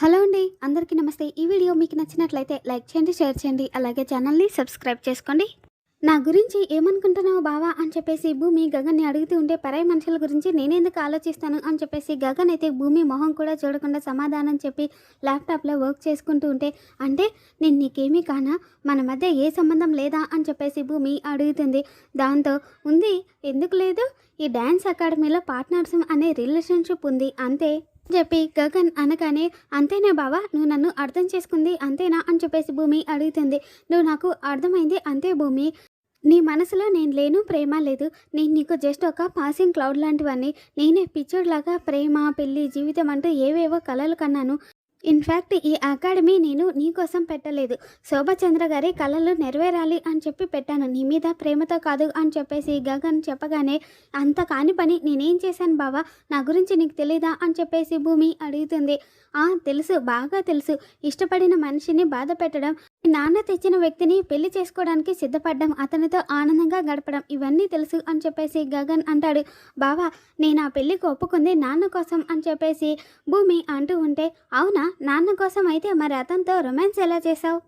Hello అండి అందరికీ నమస్తే. ఈ వీడియో మీకు నచ్చినట్లయితే లైక్ చేయండి షేర్ చేయండి అలాగే ఛానల్ని సబ్స్క్రైబ్ చేసుకోండి. నా గురించి ఏమనుకుంటున్నావు బావా అని చెప్పేసి భూమి గగన్ని అడుగుతూ ఉంటే పరాయి మనుషుల గురించి నేనెందుకు ఆలోచిస్తాను అని చెప్పేసి గగన్ అయితే భూమి మొహం కూడా చూడకుండా సమాధానం చెప్పి ల్యాప్టాప్లో వర్క్ చేసుకుంటూ ఉంటే అంటే నేను నీకేమీ కానా? మన మధ్య ఏ సంబంధం లేదా అని చెప్పేసి భూమి అడుగుతుంది. దాంతో ఉంది ఎందుకు లేదు? ఈ డ్యాన్స్ అకాడమీలో పార్ట్నర్స్ అనే రిలేషన్షిప్ ఉంది అంతే. చెప్పి గగన్ అనగానే అంతేనా బావా? నువ్వు నన్ను అర్థం చేసుకుంది అంతేనా? అని చెప్పేసి భూమి అడుగుతుంది. నువ్వు నాకు అర్థమైంది అంతే భూమి. నీ మనసులో నేను లేను ప్రేమ లేదు. నేను నీకు జస్ట్ ఒక పాసింగ్ క్లౌడ్ లాంటివన్నీ. నేనే పిచ్చోడ్లాగా ప్రేమ పెళ్ళి జీవితం అంటూ ఏవేవో కలలు కన్నాను. ఇన్ఫ్యాక్ట్ ఈ అకాడమీ నేను నీ కోసం పెట్టలేదు. శోభచంద్ర గారి కళలు నెరవేరాలి అని చెప్పి పెట్టాను. నీ మీద ప్రేమతో కాదు అని చెప్పేసి గగన్ చెప్పగానే అంత కాని పని నేనేం చేశాను బావా? నా గురించి నీకు తెలీదా అని చెప్పేసి భూమి అడుగుతుంది. ఆ తెలుసు బాగా తెలుసు. ఇష్టపడిన మనిషిని బాధ పెట్టడం నాన్న తెచ్చిన వ్యక్తిని పెళ్ళి చేసుకోవడానికి సిద్ధపడ్డం అతనితో ఆనందంగా గడపడం ఇవన్నీ తెలుసు అని చెప్పేసి గగన్ అంటాడు. బావా నేను ఆ పెళ్ళికి ఒప్పుకుంది నాన్న కోసం అని చెప్పేసి భూమి అంటూ ఉంటే అవునా? నాన్న కోసం అయితే మరి అతనితో రొమాన్స్ ఎలా చేశావు?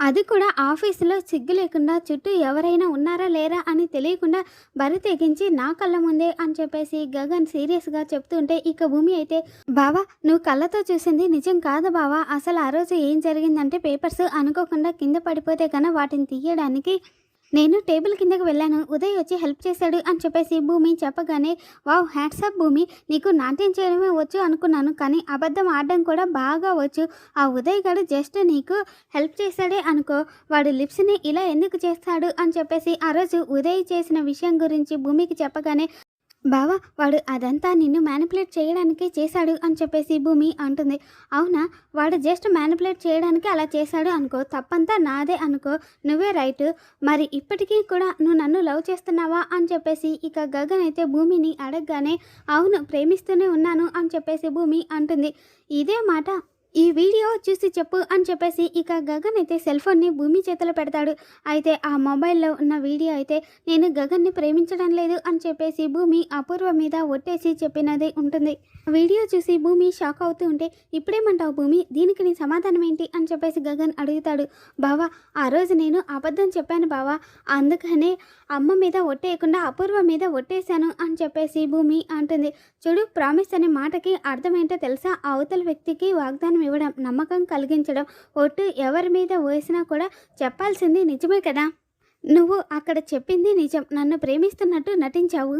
అది కూడా ఆఫీసులో సిగ్గు లేకుండా చుట్టూ ఎవరైనా ఉన్నారా లేరా అని తెలియకుండా బరి తెగించి నా కళ్ళ ముందే అని చెప్పేసి గగన్ సీరియస్గా చెప్తుంటే ఇక భూమి అయితే బావా నువ్వు కళ్ళతో చూసింది నిజం కాదు బావా. అసలు ఆ రోజు ఏం జరిగిందంటే పేపర్స్ అనుకోకుండా కింద పడిపోతే కన్నా వాటిని తీయడానికి నేను టేబుల్ కిందకు వెళ్ళాను. ఉదయ్ వచ్చి హెల్ప్ చేశాడు అని చెప్పేసి భూమి చెప్పగానే వావ్ హ్యాట్సాప్ భూమి. నీకు నాట్యం చేయడమే వచ్చు అనుకున్నాను కానీ అబద్ధం ఆడడం కూడా బాగా వచ్చు. ఆ ఉదయ్ గారు జస్ట్ నీకు హెల్ప్ చేశాడే అనుకో. వాడు లిప్స్ని ఇలా ఎందుకు చేస్తాడు? అని చెప్పేసి ఆ రోజు ఉదయ్ చేసిన విషయం గురించి భూమికి చెప్పగానే బావా వాడు అదంతా నిన్ను మ్యానిపులేట్ చేయడానికి చేశాడు అని చెప్పేసి భూమి అంటుంది. అవునా? వాడు జస్ట్ మ్యానిపులేట్ చేయడానికి అలా చేశాడు అనుకో. తప్పంతా నాదే అనుకో. నువ్వే రైట్. మరి ఇప్పటికీ కూడా నువ్వు నన్ను లవ్ చేస్తున్నావా అని చెప్పేసి ఇక గగన్ అయితే భూమిని అడగగానే అవును ప్రేమిస్తూనే ఉన్నాను అని చెప్పేసి భూమి అంటుంది. ఇదే మాట ఈ వీడియో చూసి చెప్పు అని చెప్పేసి ఇక గగన్ అయితే సెల్ ఫోన్ని భూమి చేతిలో పెడతాడు. అయితే ఆ మొబైల్లో ఉన్న వీడియో అయితే నేను గగన్ని ప్రేమించడం లేదు అని చెప్పేసి భూమి అపూర్వ మీద ఒట్టేసి చెప్పినది ఉంటుంది. వీడియో చూసి భూమి షాక్ అవుతూ ఉంటే ఇప్పుడేమంటావు భూమి? దీనికి నీ సమాధానం ఏంటి? అని చెప్పేసి గగన్ అడుగుతాడు. బావా ఆ రోజు నేను అబద్ధం చెప్పాను బావా. అందుకనే అమ్మ మీద ఒట్టేయకుండా అపూర్వ మీద ఒట్టేశాను అని చెప్పేసి భూమి అంటుంది. చూడు ప్రామిస్ అనే మాటకి అర్థమేంటో తెలుసా? అవతల వ్యక్తికి వాగ్దానం ఇవ్వడం నమ్మకం కలిగించడం ఒట్టు ఎవరి మీద వేసినా కూడా చెప్పాల్సింది నిజమే కదా? నువ్వు అక్కడ చెప్పింది నిజం. నన్ను ప్రేమిస్తున్నట్టు నటించావు.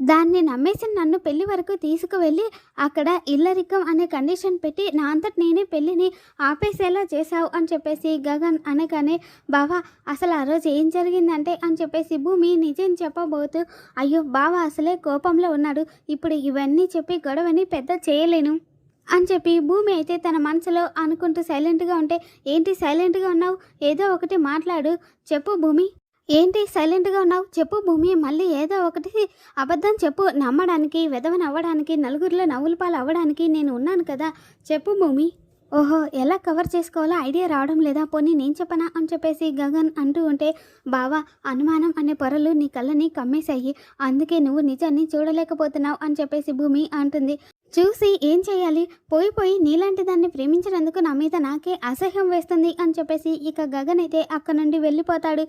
దాన్ని నమ్మేసి నన్ను పెళ్ళి వరకు తీసుకువెళ్ళి అక్కడ ఇల్లరికం అనే కండిషన్ పెట్టి నా అంతటి నేనే పెళ్ళిని ఆపేసేలా చేశావు అని చెప్పేసి గగన్ అనగానే బావా అసలు ఆ రోజు ఏం జరిగిందంటే? అని చెప్పేసి భూమి నిజం చెప్పబోతూ అయ్యో బావా అసలే కోపంలో ఉన్నాడు. ఇప్పుడు ఇవన్నీ చెప్పి గొడవని పెద్ద చేయలేను. అని చెప్పి భూమి అయితే తన మనసులో అనుకుంటూ సైలెంట్గా ఉంటే ఏంటి సైలెంట్గా ఉన్నావు? ఏదో ఒకటి మాట్లాడు చెప్పు భూమి. ఏంటి సైలెంట్గా ఉన్నావు? చెప్పు భూమి మళ్ళీ ఏదో ఒకటి అబద్ధం చెప్పు. నమ్మడానికి వెధవని అవ్వడానికి నలుగురిలో నవ్వుల పాలు అవ్వడానికి నేను ఉన్నాను కదా చెప్పు భూమి. ఓహో ఎలా కవర్ చేసుకోవాలో ఐడియా రావడం లేదా? పోనీ నేను చెప్పనా? అని చెప్పేసి గగన్ అంటూ ఉంటే బావా అనుమానం అనే పొరలు నీ కళ్ళని కమ్మేశాయి. అందుకే నువ్వు నిజాన్ని చూడలేకపోతున్నావు అని చెప్పేసి భూమి అంటుంది. చూసి ఏం చేయాలి? పోయి పోయి నీలాంటి దాన్ని ప్రేమించినందుకు నా మీద నాకే అసహ్యం వేస్తుంది అని చెప్పేసి ఇక గగన్ అయితే అక్కడ నుండి వెళ్ళిపోతాడు.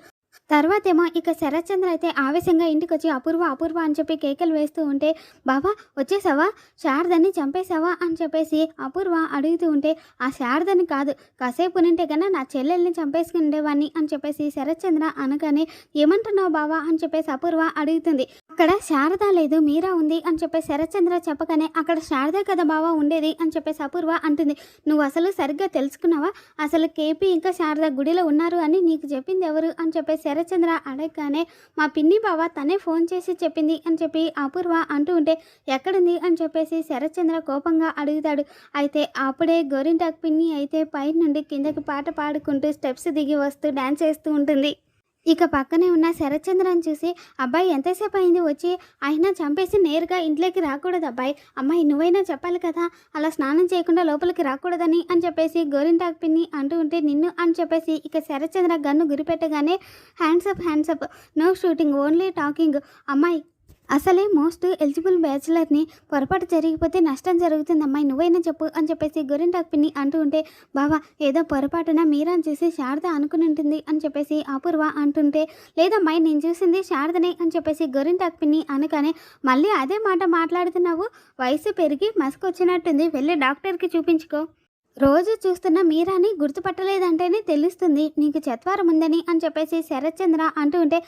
తర్వాతేమో ఇక శరత్చంద్ర అయితే ఆవేశంగా ఇంటికి వచ్చి అపూర్వ అపూర్వ అని చెప్పి కేకలు వేస్తూ ఉంటే బాబా వచ్చేసావా? శారదని చంపేశావా? అని చెప్పేసి అపూర్వ అడుగుతూ ఉంటే ఆ శారదని కాదు. కాసేపు నింటే కన్నా నా చెల్లెల్ని చంపేసుకుని ఉండేవాడిని అని చెప్పేసి శరత్చంద్ర అనగానే ఏమంటున్నావు బావా? అని చెప్పేసి అపూర్వ అడుగుతుంది. అక్కడ శారద లేదు మీరా ఉంది? అని చెప్పేసి శరత్చంద్ర చెప్పగానే అక్కడ శారద కదా బావా ఉండేది? అని చెప్పేసి అపూర్వ అంటుంది. నువ్వు అసలు సరిగ్గా తెలుసుకున్నావా? అసలు కేపీ ఇంకా శారద గుడిలో ఉన్నారు అని నీకు చెప్పింది ఎవరు? అని చెప్పేసి శరత్చంద్ర అడగగానే మా పిన్ని బావ తనే ఫోన్ చేసి చెప్పింది అని చెప్పి అపూర్వ అంటూ ఉంటే ఎక్కడుంది? అని చెప్పేసి శరత్చంద్ర కోపంగా అడుగుతాడు. అయితే అప్పుడే గోరింటాక్ పిన్ని అయితే పై నుండి కిందకి పాట పాడుకుంటూ స్టెప్స్ దిగి వస్తూ డ్యాన్స్ చేస్తూ ఉంటుంది. ఇక పక్కనే ఉన్న శరత్చంద్రని చూసి అబ్బాయి ఎంతసేపు అయింది వచ్చి? అయినా చంపేసి నేరుగా ఇంట్లోకి రాకూడదు అబ్బాయి. అమ్మాయి నువ్వైనా చెప్పాలి కదా? అలా స్నానం చేయకుండా లోపలికి రాకూడదని అని చెప్పేసి గోరింటాక్ పిన్ని అంటూ ఉంటే నిన్ను అని చెప్పేసి ఇక Sarathchandra gun గురిపెట్టగానే hands up hands up. No shooting only talking. అమ్మాయి అసలే మోస్ట్ ఎలిజిబుల్ బ్యాచులర్ని పొరపాటు జరిగిపోతే నష్టం జరుగుతుంది అమ్మాయి నువ్వైనా చెప్పు అని చెప్పేసి గొరింటాకు పిన్ని అంటూ ఉంటే బావా ఏదో పొరపాటున మీరాని చూసి శారద అనుకుని ఉంటుంది అని చెప్పేసి అపూర్వ అంటుంటే లేదమ్మాయి నేను చూసింది శారదనే అని చెప్పేసి గొరింటాకు పిన్ని అనగానే మళ్ళీ అదే మాట మాట్లాడుతున్నావు? వయసు పెరిగి మసకొచ్చినట్టుంది వెళ్ళి డాక్టర్కి చూపించుకో. రోజు చూస్తున్న మీరాని గుర్తుపట్టలేదంటేనే తెలుస్తుంది నీకు చత్వారం ఉందని అని చెప్పేసి శరత్చంద్ర అంటూ ఉంటే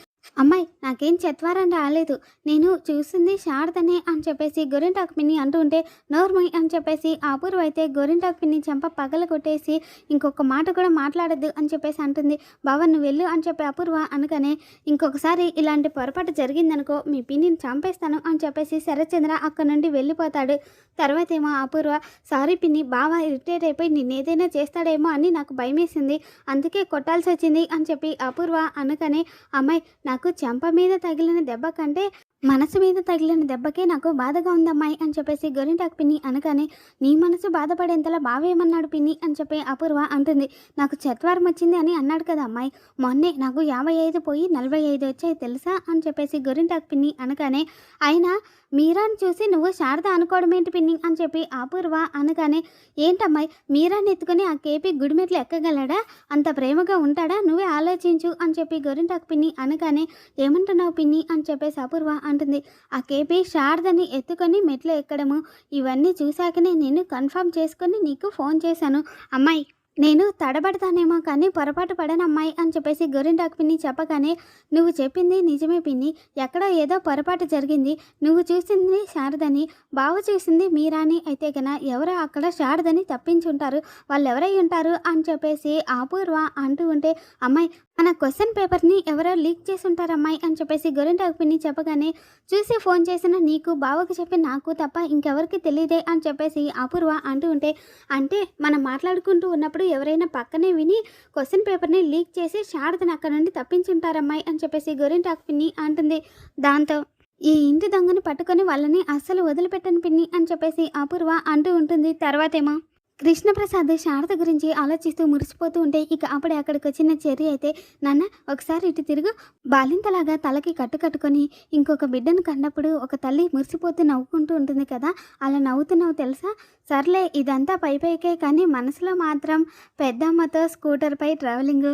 అమ్మాయి నాకేం చత్వారం రాలేదు. నేను చూసింది శారదనే అని చెప్పేసి గొరింటాకు పిన్ని అంటుంటే నోర్మై అని చెప్పేసి అపూర్వ అయితే గోరింటాకు పిన్ని చెంప పగల కొట్టేసి ఇంకొక మాట కూడా మాట్లాడద్దు అని చెప్పేసి అంటుంది. భవన్ నువ్వు వెళ్ళు అని చెప్పి అపూర్వ అనగానే ఇంకొకసారి ఇలాంటి పొరపాటు జరిగిందనుకో మీ పిన్నిని చంపేస్తాను అని చెప్పేసి శరత్చంద్ర అక్కడ నుండి వెళ్ళిపోతాడు. తర్వాత ఏమో అపూర్వ సారీ పిన్ని బావ ఇరిటేట్ అయిపోయి నిన్ను ఏదైనా చేస్తాడేమో అని నాకు భయమేసింది. అందుకే కొట్టాల్సి వచ్చింది అని చెప్పి అపూర్వ అనగానే అమ్మాయి నాకు చెంప మీద తగిలిన దెబ్బ కంటే మనసు మీద తగిలిన దెబ్బకే నాకు బాధగా ఉందమ్మాయి అని చెప్పేసి గొరింటాకు పిన్ని అనగానే నీ మనసు బాధపడేంతలా బావేమన్నాడు పిన్ని అని చెప్పి అపూర్వ అంటుంది. నాకు చత్వారం వచ్చింది అని అన్నాడు కదా అమ్మాయి. మొన్నే నాకు యాభై ఐదు పోయి నలభై ఐదు వచ్చాయి తెలుసా? అని చెప్పేసి గొరింటాకు పిన్ని అనగానే అయినా మీరాని చూసి నువ్వు శారద అనుకోవడం ఏంటి పిన్ని? అని చెప్పి అపూర్వ అనగానే ఏంటమ్మాయి? మీరాని ఎత్తుకుని ఆ కేపీ గుడిమెట్లు ఎక్కగలడా? అంత ప్రేమగా ఉంటాడా? నువ్వే ఆలోచించు అని చెప్పి గొరింటాకు పిన్ని అనగానే ఏమంటున్నావు పిన్ని? అని చెప్పేసి అపూర్వ అంటుంది. ఆ కేపీ శారదని ఎత్తుకొని మెట్లు ఎక్కడము? ఇవన్నీ చూశాకనే నేను కన్ఫర్మ్ చేసుకొని నీకు ఫోన్ చేశాను. అమ్మాయి నేను తడబడతానేమో కానీ పొరపాటు పడని అమ్మాయి అని చెప్పేసి గొరింటాకు పిన్ని చెప్పగానే నువ్వు చెప్పింది నిజమే పిన్ని. ఎక్కడో ఏదో పొరపాటు జరిగింది. నువ్వు చూసింది శారదని బావ చూసింది మీరాని అయితే గన ఎవరో అక్కడ శారదని తప్పించుంటారు. వాళ్ళు ఎవరై ఉంటారు? అని చెప్పేసి అపూర్వ అంటూ ఉంటే అమ్మాయి మన క్వశ్చన్ పేపర్ని ఎవరో లీక్ చేసి ఉంటారు అమ్మాయి అని చెప్పేసి గొరింటాకు పిన్ని చెప్పగానే చూసి ఫోన్ చేసిన నీకు బావకు చెప్పి నాకు తప్ప ఇంకెవరికి తెలియదే అని చెప్పేసి అపూర్వ అంటూ ఉంటే అంటే మనం మాట్లాడుకుంటూ ఉన్నప్పుడు ఎవరైనా పక్కనే విని క్వశ్చన్ పేపర్ని లీక్ చేసి శారదని అక్కడ నుండి తప్పించుంటారమ్మాయి అని చెప్పేసి గొరింటాకు పిన్ని అంటుంది. దాంతో ఈ ఇంటి దొంగని పట్టుకొని వాళ్ళని అస్సలు వదిలిపెట్టను పిన్ని అని చెప్పేసి అపూర్వ అంటూ ఉంటుంది. తర్వాతేమో కృష్ణప్రసాద్ శారద గురించి ఆలోచిస్తూ మురిసిపోతూ ఉంటే ఇక అప్పుడే అక్కడికి వచ్చిన చెర్రి అయితే నాన్న ఒకసారి ఇటు తిరుగు. బాలింతలాగా తలకి కట్టు కట్టుకొని ఇంకొక బిడ్డను కన్నప్పుడు ఒక తల్లి మురిసిపోతూ నవ్వుకుంటూ ఉంటుంది కదా అలా నవ్వుతున్నావు తెలుసా? సర్లే ఇదంతా పై పైకే కానీ మనసులో మాత్రం పెద్దమ్మతో స్కూటర్పై ట్రావెలింగ్.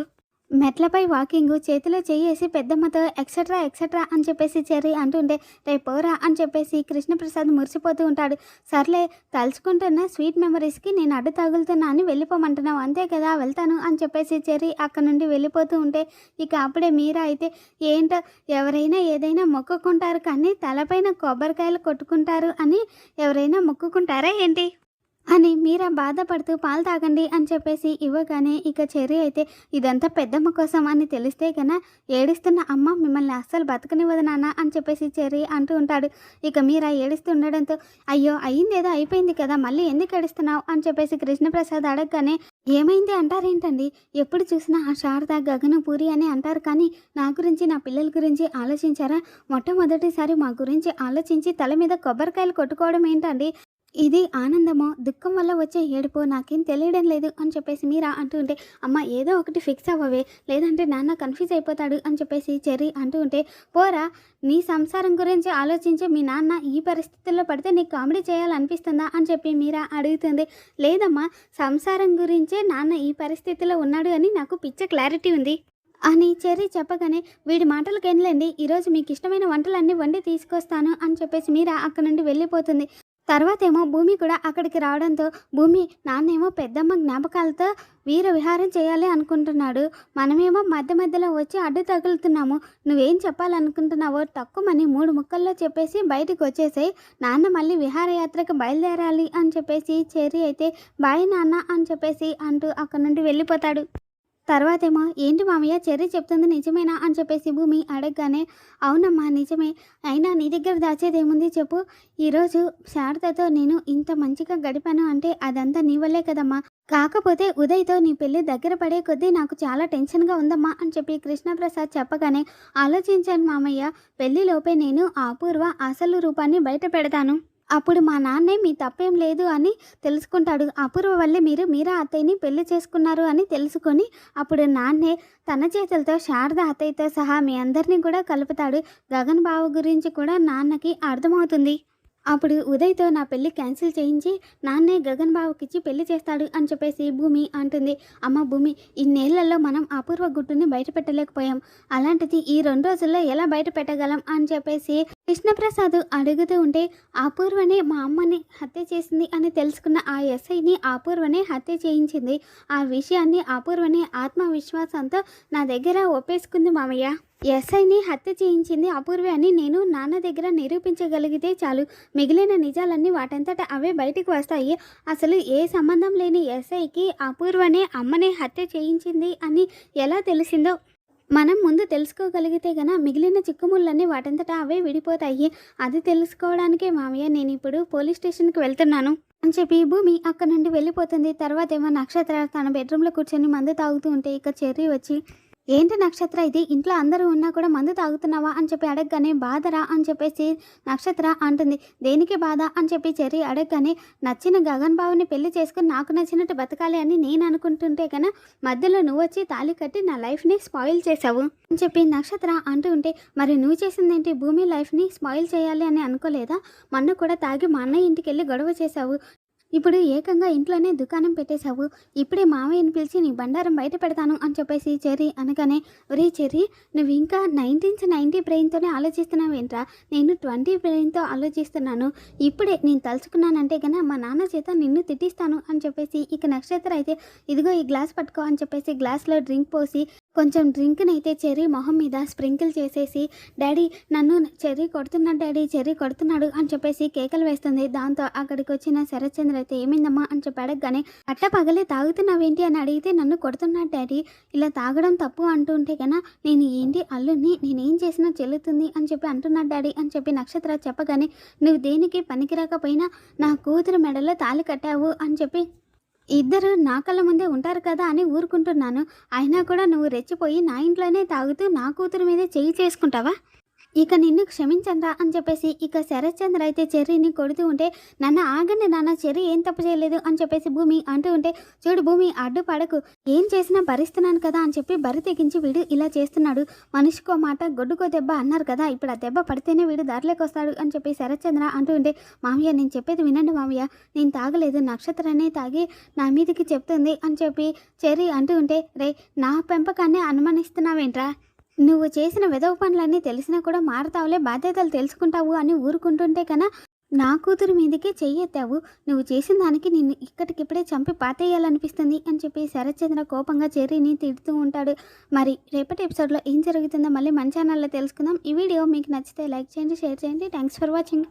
మెట్లపై వాకింగ్ చేతిలో చేయేసి పెద్దమ్మతో ఎక్సెట్రా ఎక్సెట్రా అని చెప్పేసి చెర్రీ అంటుంటే రేపోరా పోరా అని చెప్పేసి కృష్ణప్రసాద్ మురిసిపోతూ ఉంటాడు. సర్లే తలుచుకుంటున్న స్వీట్ మెమరీస్కి నేను అడ్డు తగులుతున్నా అని వెళ్ళిపోమంటున్నావు. అంతే కదా వెళ్తాను అని చెప్పేసి చెర్రి అక్కడ నుండి వెళ్ళిపోతూ ఉంటే ఇక అప్పుడే మీరా అయితే ఏంటో ఎవరైనా ఏదైనా మొక్కుకుంటారు కానీ తలపైన కొబ్బరికాయలు కొట్టుకుంటారు అని ఎవరైనా మొక్కుకుంటారా ఏంటి? అని మీరా బాధపడుతూ పాలు తాగండి అని చెప్పేసి ఇవ్వగానే ఇక చెర్రి అయితే ఇదంతా పెద్దమ్మ కోసం అని తెలిస్తే కన్నా ఏడుస్తున్న అమ్మ మిమ్మల్ని అస్సలు బతకనివ్వదు నాన్న అని చెప్పేసి చెర్రీ అంటూ ఉంటాడు. ఇక మీరా ఏడుస్తూ ఉండడంతో అయ్యో అయ్యిందేదో అయిపోయింది కదా మళ్ళీ ఎందుకు ఏడుస్తున్నావు? అని చెప్పేసి కృష్ణప్రసాద్ అడగగానే ఏమైంది అంటారేంటండి? ఎప్పుడు చూసినా ఆ శారద గగన పూరి అని అంటారు కానీ నా గురించి నా పిల్లల గురించి ఆలోచించారా? మొట్టమొదటిసారి మా గురించి ఆలోచించి తల మీద కొబ్బరికాయలు కొట్టుకోవడం ఏంటండి? ఇది ఆనందమో దుఃఖం వల్ల వచ్చే ఏడుపో నాకేం తెలియడం లేదు అని చెప్పేసి మీరా అంటూ ఉంటే అమ్మ ఏదో ఒకటి ఫిక్స్ అవ్వవే లేదంటే నాన్న కన్ఫ్యూజ్ అయిపోతాడు అని చెప్పేసి చెర్రీ అంటూ ఉంటే పోరా నీ సంసారం గురించి ఆలోచించే మీ నాన్న ఈ పరిస్థితుల్లో పడితే నీకు కామెడీ చేయాలనిపిస్తుందా? అని చెప్పి మీరా అడుగుతుంది. లేదమ్మా సంసారం గురించే నాన్న ఈ పరిస్థితిలో ఉన్నాడు అని నాకు పిచ్చ క్లారిటీ ఉంది అని చెర్రీ చెప్పగానే వీడి మాటలకు ఏంలేండి ఈరోజు మీకు ఇష్టమైన వంటలన్నీ వండి తీసుకొస్తాను అని చెప్పేసి మీరా అక్కడ నుండి వెళ్ళిపోతుంది. తర్వాతేమో భూమి కూడా అక్కడికి రావడంతో భూమి నాన్నేమో పెద్దమ్మ జ్ఞాపకాలతో వీర విహారం చేయాలి అనుకుంటున్నాడు. మనమేమో మధ్య మధ్యలో వచ్చి అడ్డు తగులుతున్నాము. నువ్వేం చెప్పాలనుకుంటున్నావో తక్కువని మూడు ముక్కల్లో చెప్పేసి బయటకు వచ్చేసాయి. నాన్న మళ్ళీ విహారయాత్రకు బయలుదేరాలి అని చెప్పేసి చెర్రీ అయితే బాయ్ నాన్న అని చెప్పేసి అంటూ అక్కడ నుండి వెళ్ళిపోతాడు. తర్వాతేమో ఏంటి మామయ్య చెర్రీ చెప్తుంది నిజమేనా? అని చెప్పేసి భూమి అడగగానే అవునమ్మా నిజమే. అయినా నీ దగ్గర దాచేదేముంది చెప్పు. ఈరోజు శారదతో నేను ఇంత మంచిగా గడిపాను అంటే అదంతా నీ వల్లే కదమ్మా. కాకపోతే ఉదయ్తో నీ పెళ్ళి దగ్గర పడే కొద్దీ నాకు చాలా టెన్షన్గా ఉందమ్మా అని చెప్పి కృష్ణప్రసాద్ చెప్పగానే ఆలోచించాను మామయ్య పెళ్ళిలోపే నేను అపూర్వ అసలు రూపాన్ని బయట పెడతాను. అప్పుడు మా నాన్నే మీ తప్పేం లేదు అని తెలుసుకుంటాడు. అపూర్వ వల్లే మీరు మీరా అత్తయ్యని పెళ్ళి చేసుకున్నారు అని తెలుసుకొని అప్పుడు నాన్నే తన చేతులతో శారద అత్తయ్యతో సహా మీ అందరినీ కూడా కలుపుతాడు. గగన్ బావ గురించి కూడా నాన్నకి అర్థమవుతుంది. అప్పుడు ఉదయ్తో నా పెళ్ళి క్యాన్సిల్ చేయించి నాన్నే గగన్ బాబుకిచ్చి పెళ్ళి చేస్తాడు అని చెప్పేసి భూమి అంటుంది. అమ్మ భూమి ఇన్నేళ్ళలో మనం అపూర్వ గుట్టుని బయట పెట్టలేకపోయాం అలాంటిది ఈ రెండు రోజుల్లో ఎలా బయట పెట్టగలం అని చెప్పేసి కృష్ణప్రసాద్ అడుగుతూ ఉంటే అపూర్వనే మా అమ్మని హత్య చేసింది అని తెలుసుకున్న ఆ ఎస్ఐని అపూర్వనే హత్య చేయించింది. ఆ విషయాన్ని అపూర్వనే ఆత్మవిశ్వాసంతో నా దగ్గర ఒప్పేసుకుంది మామయ్య. ఎస్ఐని హత్య చేయించింది అపూర్వే అని నేను నాన్న దగ్గర నిరూపించగలిగితే చాలు. మిగిలిన నిజాలన్నీ వాటంతట అవే బయటకు వస్తాయి. అసలు ఏ సంబంధం లేని ఎస్ఐకి అపూర్వనే అమ్మనే హత్య చేయించింది అని ఎలా తెలిసిందో మనం ముందు తెలుసుకోగలిగితే గన మిగిలిన చిక్కుముళ్ళన్నీ వాటంతటా అవే విడిపోతాయి. అది తెలుసుకోవడానికే మామయ్య నేను ఇప్పుడు పోలీస్ స్టేషన్కి వెళ్తున్నాను అని చెప్పి భూమి అక్కడ నుండి వెళ్ళిపోతుంది. తర్వాత ఏమో నక్షత్ర తన బెడ్రూమ్లో కూర్చొని మందు తాగుతూ ఉంటే ఇక చెర్రీ వచ్చి ఏంటి నక్షత్ర? ఇది ఇంట్లో అందరూ ఉన్నా కూడా మందు తాగుతున్నావా అని చెప్పి అడగగానే బాధరా అని చెప్పేసి నక్షత్ర అంటుంది. దేనికి బాధ? అని చెప్పి చెర్రీ అడగగానే నచ్చిన గగన్ బాబుని పెళ్ళి చేసుకుని నాకు నచ్చినట్టు బతకాలి అని నేను అనుకుంటుంటే కన్నా మధ్యలో నువ్వు వచ్చి తాళి కట్టి నా లైఫ్ని స్పాయిల్ చేసావు అని చెప్పి నక్షత్ర అంటూ ఉంటే మరి నువ్వు చేసిందేంటి? భూమి లైఫ్ని స్పాయిల్ చేయాలి అని అనుకోలేదా? మొన్న కూడా తాగి మా అన్నయ్య ఇంటికి వెళ్ళి గొడవ చేశావు. ఇప్పుడు ఏకంగా ఇంట్లోనే దుకాణం పెట్టేశావు. ఇప్పుడే మావయ్యని పిలిచి నీ బండారం బయట పెడతాను అని చెప్పేసి చెర్రీ అనగానే ఒరే చెర్రీ నువ్వు ఇంకా నైన్టీన్స్ నైంటీ బ్రెయిన్తోనే ఆలోచిస్తున్నావేంట్రా? నేను ట్వంటీ బ్రెయిన్తో ఆలోచిస్తున్నాను. ఇప్పుడే నేను తలుచుకున్నానంటే కన్నా మా నాన్న చేత నిన్ను తిట్టిస్తాను అని చెప్పేసి ఇక నక్షత్ర అయితే ఇదిగో ఈ గ్లాస్ పట్టుకో అని చెప్పేసి గ్లాస్లో డ్రింక్ పోసి కొంచెం డ్రింక్ని అయితే చెర్రీ మొహం మీద స్ప్రింకిల్ చేసేసి డాడీ నన్ను చెర్రీ కొడుతున్నాడు డాడీ చెర్రీ కొడుతున్నాడు అని చెప్పేసి కేకలు వేస్తుంది. దాంతో అక్కడికి వచ్చిన శరత్చంద్ర అయితే ఏమైందమ్మా? అని చెప్పి అడగగానే అట్ట పగలే తాగుతున్నావేంటి? అని అడిగితే నన్ను కొడుతున్నాడు డాడీ. ఇలా తాగడం తప్పు అంటుంటే కన్నా నేను ఏంటి అల్లుని నేనేం చేసినా చెల్లుతుంది అని చెప్పి అంటున్నాడు డాడీ. అని చెప్పి నక్షత్ర చెప్పగానే నువ్వు దేనికి పనికిరాకపోయినా నా కూతురు మెడలో తాళి కట్టావు అని చెప్పి ఇద్దరు నా కళ్ళ ముందే ఉంటారు కదా అని ఊరుకుంటున్నాను. అయినా కూడా నువ్వు రెచ్చిపోయి నా ఇంట్లోనే తాగుతూ నా కూతురు మీదే చేయి చేసుకుంటావా? ఇక నిన్ను క్షమించండ్రా అని చెప్పేసి ఇక శరత్చంద్ర అయితే చెర్రీని కొడుతూ ఉంటే నన్ను ఆగండి నాన్న చెర్రీ ఏం తప్పు చేయలేదు అని చెప్పేసి భూమి అంటూ ఉంటే చూడు భూమి అడ్డు పడకు ఏం చేసినా భరిస్తున్నాను కదా అని చెప్పి బరి తెగించి వీడు ఇలా చేస్తున్నాడు. మనిషికో మాట గొడ్డుకో దెబ్బ అన్నారు కదా ఇప్పుడు ఆ దెబ్బ పడితేనే వీడు దారిలోకి వస్తాడు అని చెప్పి శరత్చంద్ర అంటూ ఉంటే మామయ్య నేను చెప్పేది వినండి మామయ్య. నేను తాగలేదు నక్షత్రాన్ని తాగి నా మీదకి చెప్తుంది అని చెప్పి చెర్రీ అంటూ ఉంటే రే నా పెంపకాన్ని అనుమానిస్తున్నావేంట్రా? నువ్వు చేసిన వెదవ పనులన్నీ తెలిసినా కూడా మారతావులే బాధ్యతలు తెలుసుకుంటావు అని ఊరుకుంటుంటే కన్నా నా కూతురు మీదకే చెయ్యెత్తావు. నువ్వు చేసిన దానికి నిన్ను ఇక్కడికిప్పుడే చంపి పాతేయాలనిపిస్తుంది అని చెప్పి శరత్చంద్ర కోపంగా చెర్రీని తిడుతూ ఉంటాడు. మరి రేపటి ఎపిసోడ్లో ఏం జరుగుతుందో మళ్ళీ మన ఛానల్లో తెలుసుకుందాం. ఈ వీడియో మీకు నచ్చితే లైక్ చేయండి షేర్ చేయండి. Thanks for watching